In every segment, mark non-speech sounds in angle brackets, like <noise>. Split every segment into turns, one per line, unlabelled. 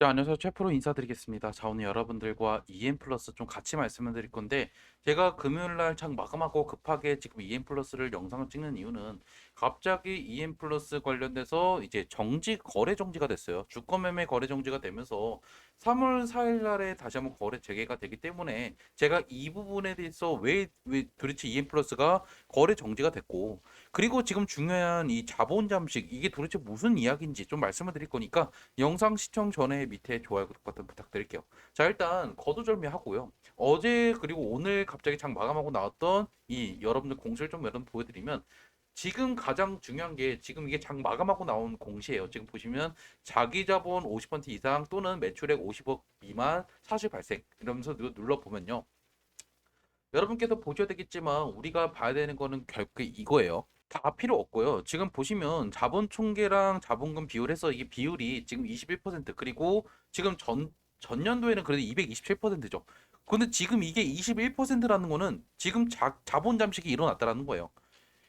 네, 안녕하세요. 최프로 인사드리겠습니다. 자, 오늘 여러분들과 EM 플러스 좀 같이 말씀을 드릴 건데, 제가 금요일 날 장 마감하고 급하게 지금 EM 플러스를 영상을 찍는 이유는 갑자기 EM 플러스 관련돼서 이제 정지, 거래 정지가 됐어요. 주권 매매 거래 정지가 되면서 3월 4일 날에 다시 한번 거래 재개가 되기 때문에 제가 이 부분에 대해서 왜, 왜 도대체 EM 플러스가 거래 정지가 됐고, 그리고 지금 중요한 이 자본 잠식, 이게 도대체 무슨 이야기인지 좀 말씀을 드릴 거니까 영상 시청 전에 밑에 좋아요, 구독 버튼 부탁드릴게요. 자, 일단 거두절미하고요. 어제 그리고 오늘 갑자기 장 마감하고 나왔던 이 여러분들 공시를 좀 여러분 보여드리면 지금 가장 중요한 게 지금 이게 장 마감하고 나온 공시예요. 지금 보시면 자기 자본 50% 이상 또는 매출액 50억 미만 사실 발생 이러면서 누- 눌러 보면요. 여러분께서 보셔야 되겠지만 우리가 봐야 되는 거는 결국에 이거예요. 다 필요 없고요. 지금 보시면 자본 총계랑 자본금 비율 해서 이게 비율이 지금 21% 그리고 지금 전 전년도에는 그래도 227%죠. 근데 지금 이게 21%라는 거는 지금 자, 자본 잠식이 일어났다라는 거예요.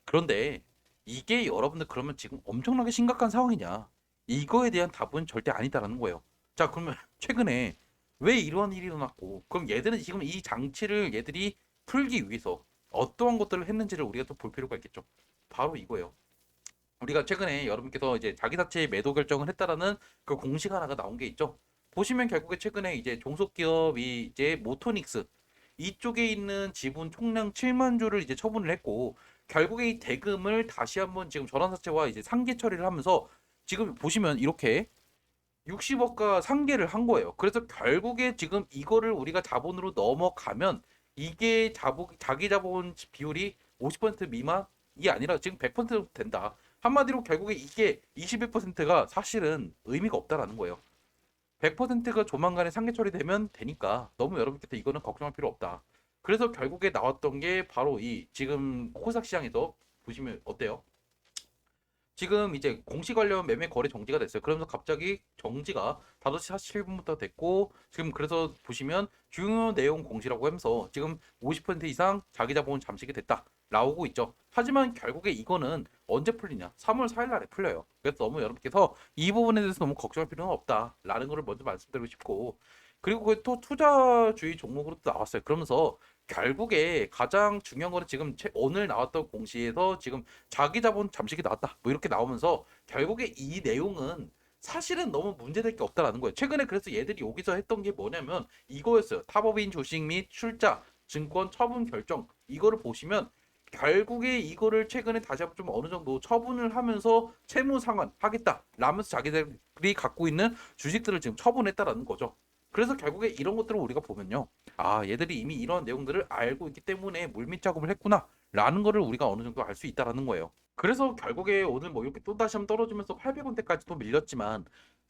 그런데 이게 여러분들 그러면 지금 엄청나게 심각한 상황이냐? 이거에 대한 답은 절대 아니다라는 거예요. 자, 그러면 <laughs> 최근에 왜 이러한 일이 일어났고, 그럼 얘들은 지금 이 장치를 얘들이 풀기 위해서 어떠한 것들을 했는지를 우리가 또 볼 필요가 있겠죠. 바로 이거예요. 우리가 최근에 여러분께서 이제 자기 자체의 매도 결정을 했다라는 그 공식 하나가 나온 게 있죠. 보시면 결국에 최근에 이제 종속기업이 이제 모토닉스 이쪽에 있는 지분 총량 7만 주를 이제 처분을 했고 결국에 이 대금을 다시 한번 지금 전환사채와 이제 상계 처리를 하면서 지금 보시면 이렇게 60억가 상계를 한 거예요. 그래서 결국에 지금 이거를 우리가 자본으로 넘어가면 이게 자본, 자기 자본 비율이 50% 미만이 아니라 지금 100% 된다. 한마디로 결국에 이게 21%가 사실은 의미가 없다라는 거예요. 100%가 조만간에 상계 처리되면 되니까 너무 여러분께서 이거는 걱정할 필요 없다. 그래서 결국에 나왔던 게 바로 이 지금 코스닥 시장에서 보시면 어때요? 지금 이제 공시 관련 매매 거래 정지가 됐어요. 그러면서 갑자기 정지가 5시 47분부터 됐고 지금 그래서 보시면 중요 내용 공시라고 하면서 지금 50% 이상 자기 자본 잠식이 됐다. 나오고 있죠. 하지만 결국에 이거는 언제 풀리냐? 3월 4일 날에 풀려요. 그래서 너무 여러분께서 이 부분에 대해서 너무 걱정할 필요는 없다라는 거를 먼저 말씀드리고 싶고 그리고 그게 또 투자주의 종목으로 또 나왔어요. 그러면서 결국에 가장 중요한 거는 지금 최- 오늘 나왔던 공시에서 지금 자기 자본 잠식이 나왔다. 뭐 이렇게 나오면서 결국에 이 내용은 사실은 너무 문제될 게 없다라는 거예요. 최근에 그래서 얘들이 여기서 했던 게 뭐냐면 이거였어요. 타법인 주식 및 출자, 증권 처분 결정. 이거를 보시면 결국에 이거를 최근에 다시 한번 좀 어느 정도 처분을 하면서 채무 상환 하겠다. 라면서 자기들이 갖고 있는 주식들을 지금 처분했다라는 거죠. 그래서 결국에 이런 것들을 우리가 보면요. 아, 얘들이 이미 이런 내용들을 알고 있기 때문에 물밑 작업을 했구나. 라는 거를 우리가 어느 정도 알 수 있다라는 거예요. 그래서 결국에 오늘 뭐 이렇게 또 다시 한번 떨어지면서 800원대까지 또 밀렸지만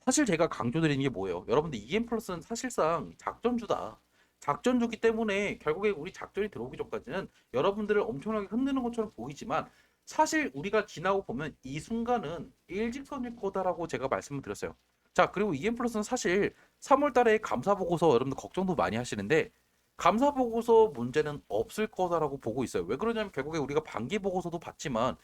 사실 제가 강조드리는 게 뭐예요? 여러분들 EM 플러스는 사실상 작전주다. 작전주기 때문에 결국에 우리 작전이 들어오기 전까지는 여러분들을 엄청나게 흔드는 것처럼 보이지만 사실 우리가 지나고 보면 이 순간은 일직선일 거다라고 제가 말씀을 드렸어요. 자, 그리고 EM 플러스는 사실 3월 달에 감사 보고서 여러분들 걱정도 많이 하시는데 감사 보고서 문제는 없을 거다라고 보고 있어요. 왜 그러냐면 결국에 우리가 반기 보고서도 봤지만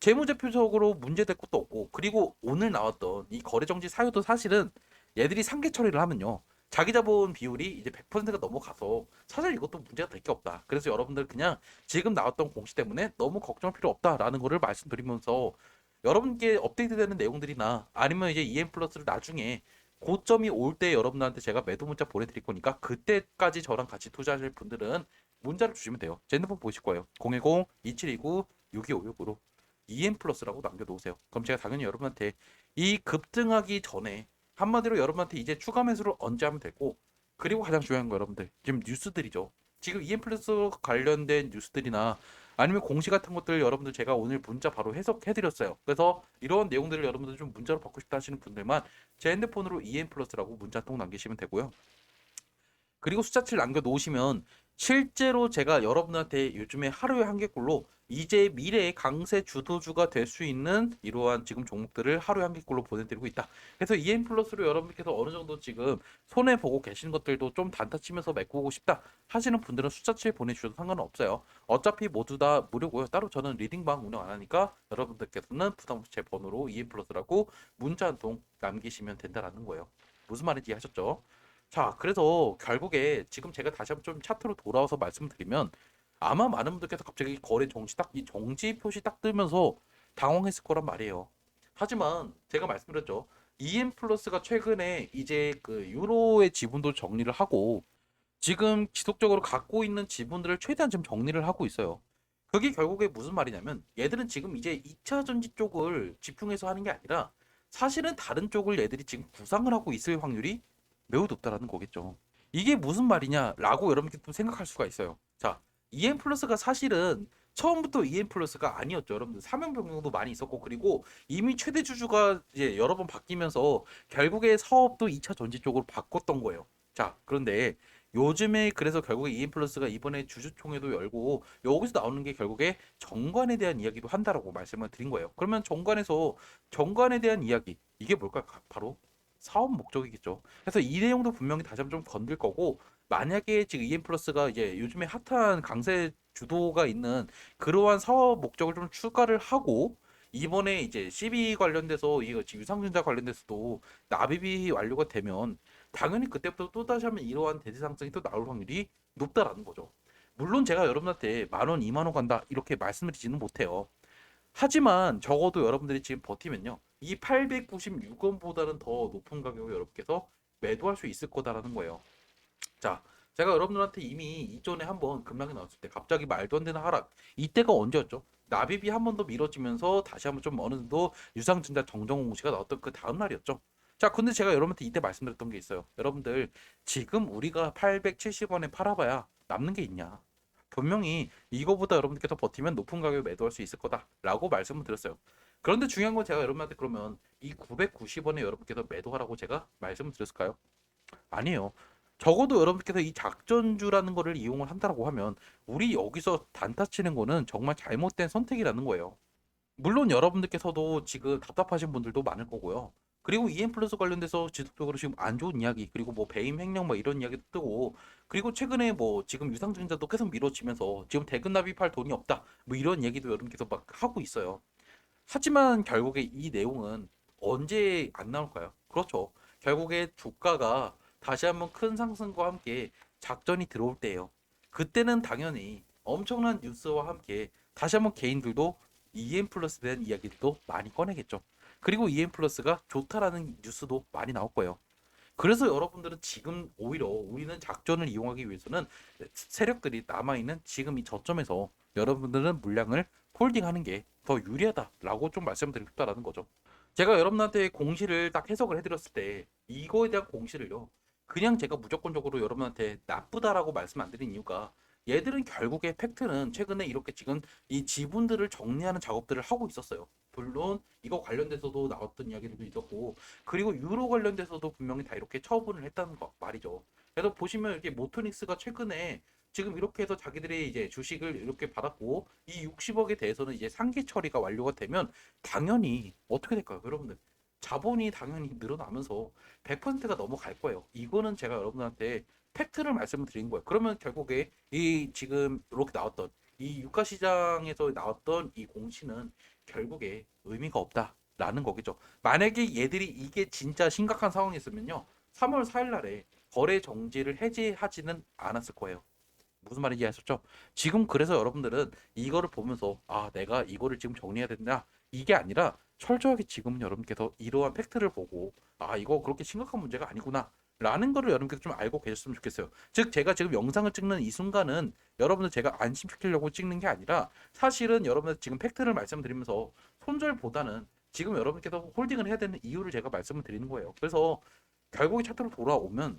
재무제표적으로 문제될 것도 없고 그리고 오늘 나왔던 이 거래정지 사유도 사실은 얘들이 상계 처리를 하면요. 자기 자본 비율이 이제 100%가 넘어가서 사실 이것도 문제가 될 게 없다. 그래서 여러분들 그냥 지금 나왔던 공시 때문에 너무 걱정할 필요 없다라는 거를 말씀드리면서 여러분께 업데이트되는 내용들이나 아니면 이제 EM 플러스를 나중에 고점이 올 때 여러분들한테 제가 매도 문자 보내드릴 거니까 그때까지 저랑 같이 투자하실 분들은 문자를 주시면 돼요. 제 핸드폰 보실 거예요. 010-2729-6256으로 EM 플러스라고 남겨놓으세요. 그럼 제가 당연히 여러분한테 이 급등하기 전에 한마디로 여러분한테 이제 추가 매수를 언제 하면 되고 그리고 가장 중요한 거 여러분들 지금 뉴스들이죠. 지금 EM 플러스 관련된 뉴스들이나 아니면 공시 같은 것들 여러분들 제가 오늘 문자 바로 해석해 드렸어요. 그래서 이런 내용들을 여러분들 좀 문자로 받고 싶다 하시는 분들만 제 핸드폰으로 EM 플러스라고 문자 통 남기시면 되고요. 그리고 숫자치를 남겨 놓으시면 실제로 제가 여러분한테 요즘에 하루에 한 개꼴로 이제 미래의 강세 주도주가 될 수 있는 이러한 지금 종목들을 하루에 한 개꼴로 보내드리고 있다. 그래서 EM 플러스로 여러분께서 어느 정도 지금 손해 보고 계신 것들도 좀 단타 치면서 메꾸고 싶다 하시는 분들은 숫자치 보내주셔도 상관은 없어요. 어차피 모두 다 무료고요. 따로 저는 리딩방 운영 안 하니까 여러분들께서는 부담 없이 제 번호로 EM 플러스라고 문자 한 통 남기시면 된다라는 거예요. 무슨 말인지 하셨죠? 자, 그래서 결국에 지금 제가 다시 한번 좀 차트로 돌아와서 말씀드리면 아마 많은 분들께서 갑자기 거래 정지 딱 이 정지 표시 딱 뜨면서 당황했을 거란 말이에요. 하지만 제가 말씀드렸죠. EM 플러스가 최근에 이제 그 유로의 지분도 정리를 하고 지금 지속적으로 갖고 있는 지분들을 최대한 좀 정리를 하고 있어요. 그게 결국에 무슨 말이냐면 얘들은 지금 이제 2차 전지 쪽을 집중해서 하는 게 아니라 사실은 다른 쪽을 얘들이 지금 구상을 하고 있을 확률이 매우 높다라는 거겠죠. 이게 무슨 말이냐라고 여러분께 또 생각할 수가 있어요. 자, EM 플러스가 사실은 처음부터 EM 플러스가 아니었죠. 여러분들 사명 변경도 많이 있었고 그리고 이미 최대 주주가 이제 여러 번 바뀌면서 결국에 사업도 2차 전지 쪽으로 바꿨던 거예요. 자, 그런데 요즘에 그래서 결국에 EM 플러스가 이번에 주주총회도 열고 여기서 나오는 게 결국에 정관에 대한 이야기도 한다라고 말씀을 드린 거예요. 그러면 정관에서 정관에 대한 이야기 이게 뭘까요? 바로 사업 목적이겠죠. 그래서 이 내용도 분명히 다시 한번 좀 건들 거고 만약에 지금 EM 플러스가 이제 요즘에 핫한 강세 주도가 있는 그러한 사업 목적을 좀 추가를 하고 이번에 이제 CB 관련돼서 이거 지금 유상증자 관련돼서도 납입이 완료가 되면 당연히 그때부터 또 다시 한번 이러한 대세 상승이 또 나올 확률이 높다라는 거죠. 물론 제가 여러분한테 만 원, 이만 원 간다 이렇게 말씀드리지는 못해요. 하지만 적어도 여러분들이 지금 버티면요. 이 896원보다는 더 높은 가격에 여러분께서 매도할 수 있을 거다라는 거예요. 자, 제가 여러분들한테 이미 이전에 한번 급락이 나왔을 때 갑자기 말도 안 되는 하락 이때가 언제였죠? 나비비 한 번더 미뤄지면서 다시 한번 좀 어느 정도 유상증자 정정 공시가 나왔던 그 다음 날이었죠. 자, 근데 제가 여러분한테 이때 말씀드렸던 게 있어요. 여러분들 지금 우리가 870원에 팔아봐야 남는 게 있냐? 분명히 이거보다 여러분들께서 버티면 높은 가격에 매도할 수 있을 거다라고 말씀을 드렸어요. 그런데 중요한 건 제가 여러분한테 그러면 이 990원에 여러분께서 매도하라고 제가 말씀을 드렸을까요? 아니에요. 적어도 여러분께서 이 작전주라는 거를 이용을 한다라고 하면 우리 여기서 단타 치는 거는 정말 잘못된 선택이라는 거예요. 물론 여러분들께서도 지금 답답하신 분들도 많을 거고요. 그리고 EM 플러스 관련돼서 지속적으로 지금 안 좋은 이야기 그리고 뭐 배임 횡령 뭐 이런 이야기도 뜨고 그리고 최근에 뭐 지금 유상증자도 계속 미뤄지면서 지금 대금 납입할 돈이 없다 뭐 이런 얘기도 여러분께서 막 하고 있어요. 하지만 결국에 이 내용은 언제 안 나올까요? 그렇죠. 결국에 주가가 다시 한번 큰 상승과 함께 작전이 들어올 때예요. 그때는 당연히 엄청난 뉴스와 함께 다시 한번 개인들도 EM 플러스에 대한 이야기들도 많이 꺼내겠죠. 그리고 EM 플러스가 좋다라는 뉴스도 많이 나올 거예요. 그래서 여러분들은 지금 오히려 우리는 작전을 이용하기 위해서는 세력들이 남아있는 지금 이 저점에서 여러분들은 물량을 홀딩하는 게 더 유리하다라고 좀 말씀드리고 싶다라는 거죠. 제가 여러분한테 공시를 딱 해석을 해드렸을 때 이거에 대한 공시를요. 그냥 제가 무조건적으로 여러분한테 나쁘다라고 말씀 안 드린 이유가 얘들은 결국에 팩트는 최근에 이렇게 지금 이 지분들을 정리하는 작업들을 하고 있었어요. 물론 이거 관련돼서도 나왔던 이야기들도 있었고 그리고 유로 관련돼서도 분명히 다 이렇게 처분을 했다는 거 말이죠. 그래서 보시면 이렇게 모토닉스가 최근에 지금 이렇게 해서 자기들이 이제 주식을 이렇게 받았고 이 60억에 대해서는 이제 상기 처리가 완료가 되면 당연히 어떻게 될까요, 여러분들? 자본이 당연히 늘어나면서 100%가 넘어갈 거예요. 이거는 제가 여러분들한테 팩트를 말씀을 드린 거예요. 그러면 결국에 이 지금 이렇게 나왔던 이 유가 시장에서 나왔던 이 공시는 결국에 의미가 없다라는 거겠죠. 만약에 얘들이 이게 진짜 심각한 상황이었으면요. 3월 4일 날에 거래 정지를 해제하지는 않았을 거예요. 무슨 말인지 아셨죠? 지금 그래서 여러분들은 이거를 보면서 아 내가 이거를 지금 정리해야 된다 이게 아니라 철저하게 지금 여러분께서 이러한 팩트를 보고 아 이거 그렇게 심각한 문제가 아니구나 라는 거를 여러분께서 좀 알고 계셨으면 좋겠어요. 즉 제가 지금 영상을 찍는 이 순간은 여러분들 제가 안심시키려고 찍는 게 아니라 사실은 여러분들 지금 팩트를 말씀드리면서 손절보다는 지금 여러분께서 홀딩을 해야 되는 이유를 제가 말씀을 드리는 거예요. 그래서 결국에 차트로 돌아오면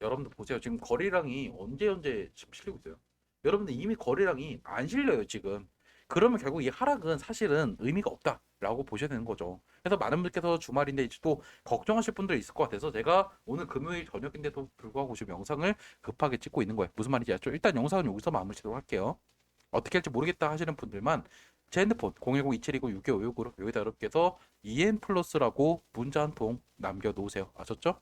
여러분들 보세요. 지금 거래량이 언제 언제 지금 실리고 있어요. 여러분들 이미 거래량이 안 실려요, 지금. 그러면 결국 이 하락은 사실은 의미가 없다라고 보셔야 되는 거죠. 그래서 많은 분들께서 주말인데 이제 또 걱정하실 분들이 있을 것 같아서 제가 오늘 금요일 저녁인데도 불구하고 지금 영상을 급하게 찍고 있는 거예요. 무슨 말인지 알죠? 일단 영상은 여기서 마무리 짓도록 할게요. 어떻게 할지 모르겠다 하시는 분들만 제 핸드폰 010-2729-6256으로 여기다 여러분께서 EM 플러스라고 문자 한 통 남겨놓으세요. 아셨죠?